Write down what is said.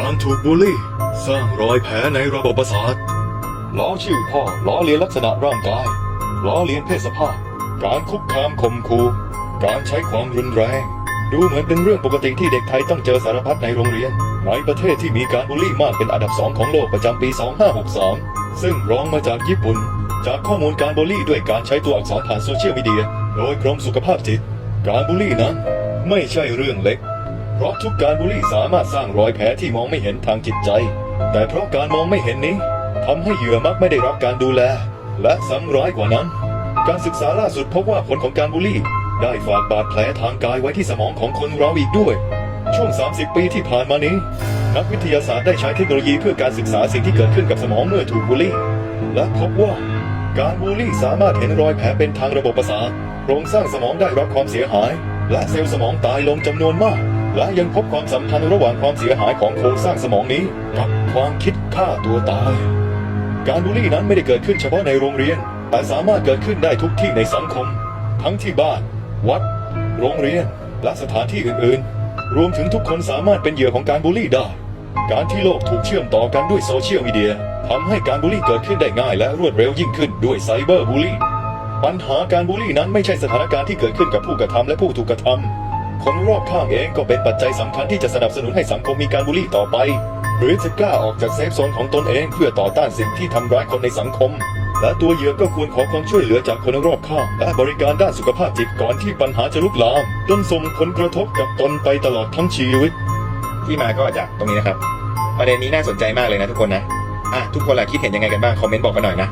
การถูกบูลลี่ สร้างรอยแผลในระบบประสาทล้อชื่อพ่อล้อเลียนลักษณะร่างกายล้อเลียนเพศสภาพ การคุกคามข่มขู่การใช้ความรุนแรง ดูเหมือนเป็นเรื่องปกติที่เด็กไทยต้องเจอสารพัดในโรงเรียน ในประเทศที่มีการบูลลี่มากเป็นอันดับสองของโลกประจำปี 2562ซึ่งรองมาจากญี่ปุ่น จากข้อมูลการบูลลี่ด้วยการใช้ตัวอักษรผ่านโซเชียลมีเดีย โดยกรมสุขภาพจิต การบูลลี่นั้นไม่ใช่เรื่องเล็ก เพราะทุกการบูลลี่สามารถสร้างรอยแผลที่มองไม่เห็นทางจิตใจ แต่เพราะการมองไม่เห็นนี้ทำให้เหยื่อมักไม่ได้รับการดูแล และซ้ำร้ายกว่านั้น การศึกษาล่าสุดพบว่าผลของการบูลลี่ ได้ฝากบาดแผลทางกายไว้ที่สมองของคนเราอีกด้วย ช่วง 30 ปีที่ผ่านมานี้ นักวิทยาศาสตร์ได้ใช้เทคโนโลยีเพื่อการศึกษาสิ่งที่เกิดขึ้นกับสมองเมื่อถูกบูลลี่ และพบว่าการบูลลี่สามารถเห็นรอยแผลเป็นทางระบบประสาทโครงสร้างสมองได้รับความเสียหาย และเซลล์สมองตายลงจำนวนมาก และยังพบความสัมพันธ์ระหว่างความเสียหายของโครงสร้างสมองนี้กับความคิดฆ่าตัวตาย การบูลลี่นั้นไม่ได้เกิดขึ้นเฉพาะในโรงเรียน แต่สามารถเกิดขึ้นได้ทุกที่ในสังคม ทั้งที่บ้าน วัด โรงเรียน และสถานที่อื่นๆ รวมถึงทุกคนสามารถเป็นเหยื่อของการบูลลี่ได้ การที่โลกถูกเชื่อมต่อกันด้วยโซเชียลมีเดียทำให้การบูลลี่เกิดขึ้นได้ง่ายและรวดเร็วยิ่งขึ้นด้วยไซเบอร์บูลลี่ปัญหาการบูลลี่นั้นไม่ใช่สถานการณ์ที่เกิดขึ้นกับผู้กระทำและผู้ถูกกระทำ คนรอบข้างเองก็เป็นปัจจัยสำคัญที่จะสนับสนุนให้สังคมมีการบูลลี่ต่อไป หรือจะกล้าออกจากเซฟโซนของตนเองเพื่อต่อต้านสิ่งที่ทำร้ายคนในสังคม และตัวเหยื่อก็ควรขอความช่วยเหลือจากคนรอบข้างและบริการด้านสุขภาพจิตก่อนที่ปัญหาจะลุกลามจนส่งผลกระทบกับตนไปตลอดทั้งชีวิต ที่มาก็จากตรงนี้นะครับ ประเด็นนี้น่าสนใจมากเลยนะทุกคนนะอะทุกคนล่ะคิดเห็นยังไงกันบ้างคอมเมนต์บอกกันหน่อยนะ